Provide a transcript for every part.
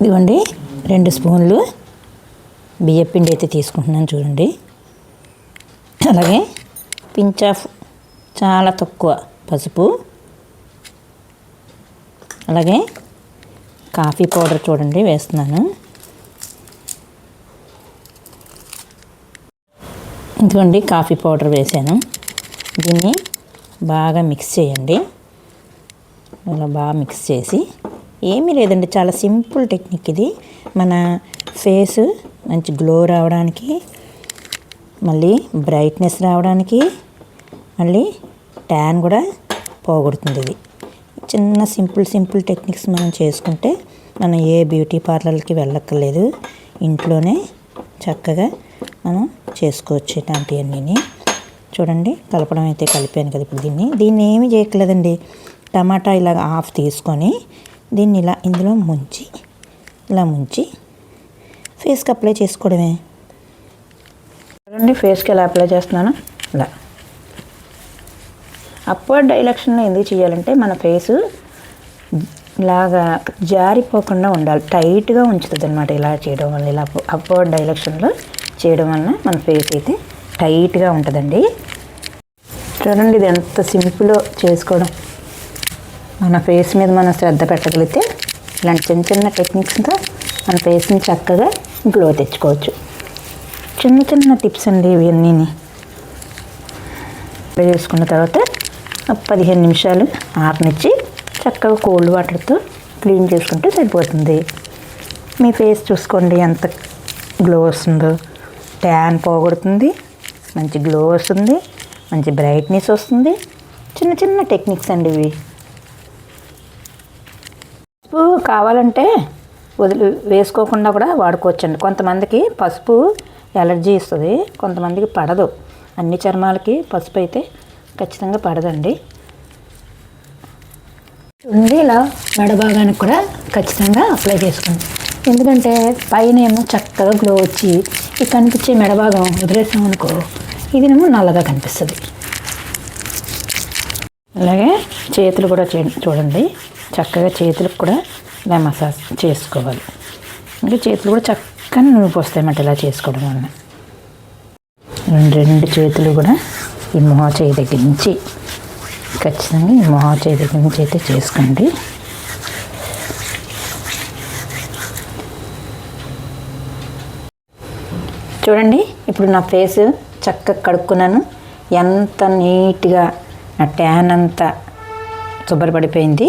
ఇదిగోండి రెండు స్పూన్లు బియ్యపిండి అయితే తీసుకుంటున్నాను చూడండి. అలాగే పించ్ ఆఫ్ చాలా తక్కువ పసుపు. అలాగే కాఫీ పౌడర్ చూడండి వేస్తున్నాను. ఇదిగోండి కాఫీ పౌడర్ వేసాను. దీన్ని బాగా మిక్స్ చేయండి. ఇలా బాగా మిక్స్ చేసి ఏమీ లేదండి. చాలా సింపుల్ టెక్నిక్ ఇది. మన ఫేస్ మంచి గ్లో రావడానికి మళ్ళీ బ్రైట్నెస్ రావడానికి మళ్ళీ ట్యాన్ కూడా పోగొడుతుంది ఇది. చిన్న సింపుల్ సింపుల్ టెక్నిక్స్ మనం చేసుకుంటే మనం ఏ బ్యూటీ పార్లర్కి వెళ్ళక్కర్లేదు. ఇంట్లోనే చక్కగా మనం చేసుకోవచ్చు ఇలాంటివన్నీ చూడండి కలపడం అయితే కలిపాను కదా ఇప్పుడు దీన్ని. దీన్ని ఏమి చేయట్లేదండి టమాటా ఇలా హాఫ్ తీసుకొని దీన్ని ఇలా ఇందులో ముంచి ఇలా ముంచి ఫేస్కి అప్లై చేసుకోవడమే. చూడండి ఫేస్కి ఎలా అప్లై చేస్తున్నాను. ఇలా. అప్వర్డ్ డైలక్షన్లో ఎందుకు చేయాలంటే మన ఫేసు ఇలాగా జారిపోకుండా ఉండాలి. టైట్గా ఉంచుతుంది అనమాట ఇలా చేయడం వల్ల. ఇలా అప్వర్డ్ డైలక్షన్లో చేయడం వలన మన ఫేస్ అయితే టైట్గా ఉంటుందండి. చూడండి ఇది ఎంత సింపుల్ చేసుకోవడం. మన ఫేస్ మీద మనం శ్రద్ధ పెట్టగలిగితే ఇలాంటి చిన్న చిన్న టెక్నిక్స్తో మన ఫేస్ని చక్కగా గ్లో తెచ్చుకోవచ్చు. చిన్న చిన్న టిప్స్ అండి ఇవన్నీ. ఫ్రై చేసుకున్న తర్వాత పదిహేను నిమిషాలు ఆరనిచ్చి చక్కగా కోల్డ్ వాటర్తో క్లీన్ చేసుకుంటే సరిపోతుంది. మీ ఫేస్ చూసుకోండి ఎంత గ్లో వస్తుందో. ట్యాన్ పోగొడుతుంది మంచి గ్లో వస్తుంది మంచి బ్రైట్నెస్ వస్తుంది. చిన్న చిన్న టెక్నిక్స్ అండి ఇవి. పసుపు కావాలంటే వదిలి వేసుకోకుండా కూడా వాడుకోవచ్చండి. కొంతమందికి పసుపు ఎలర్జీ ఇస్తుంది కొంతమందికి పడదు. అన్ని చర్మాలకి పసుపు అయితే ఖచ్చితంగా పడదండి. ఉంది ఇలా మెడ భాగానికి కూడా ఖచ్చితంగా అప్లై చేసుకోండి. ఎందుకంటే పైన ఏమో చక్కగా గ్లో వచ్చి ఈ కనిపించే మెడ భాగం వదిలేసాం అనుకో ఏమో నల్లగా కనిపిస్తుంది. అలాగే చేతులు కూడా చే- చూడండి. చక్కగా చేతులకు కూడా ఇలా మసాజ్ చేసుకోవాలి. ఇంకా చేతులు కూడా చక్కగా నూనె పోస్తాయన్నమాట ఇలా చేసుకోవడం వలన. రెండు రెండు చేతులు కూడా ఈ మొహా చేయి దగ్గర నుంచి ఖచ్చితంగా ఈ మొహా చేయి దగ్గర నుంచి అయితే చేసుకోండి. చూడండి ఇప్పుడు నా ఫేస్ చక్కగా కడుక్కున్నాను. ఎంత నీట్గా నా ట్యాన్ అంతా శుభ్రపడిపోయింది.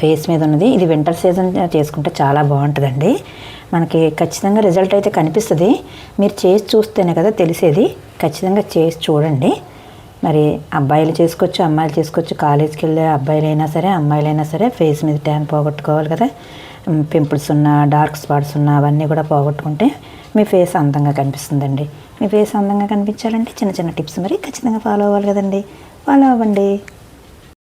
ఫేస్ మీద ఉన్నది. ఇది వింటర్ సీజన్ చేసుకుంటే చాలా బాగుంటుందండి. మనకి ఖచ్చితంగా రిజల్ట్ అయితే కనిపిస్తుంది. మీరు చేసి చూస్తేనే కదా తెలిసేది. ఖచ్చితంగా చేసి చూడండి. మరి అబ్బాయిలు చేసుకోవచ్చు అమ్మాయిలు చేసుకోవచ్చు. కాలేజీకి వెళ్ళే అబ్బాయిలైనా సరే అమ్మాయిలైనా సరే ఫేస్ మీద ట్యాన్ పోగొట్టుకోవాలి కదా. పింపుల్స్ ఉన్నా డార్క్ స్పాట్స్ ఉన్నా అవన్నీ కూడా పోగొట్టుకుంటే మీ ఫేస్ అందంగా కనిపిస్తుందండి. మీ ఫేస్ అందంగా కనిపించాలంటే చిన్న చిన్న టిప్స్ మరి ఖచ్చితంగా ఫాలో అవ్వాలి కదండి. ఫాలో అవ్వండి.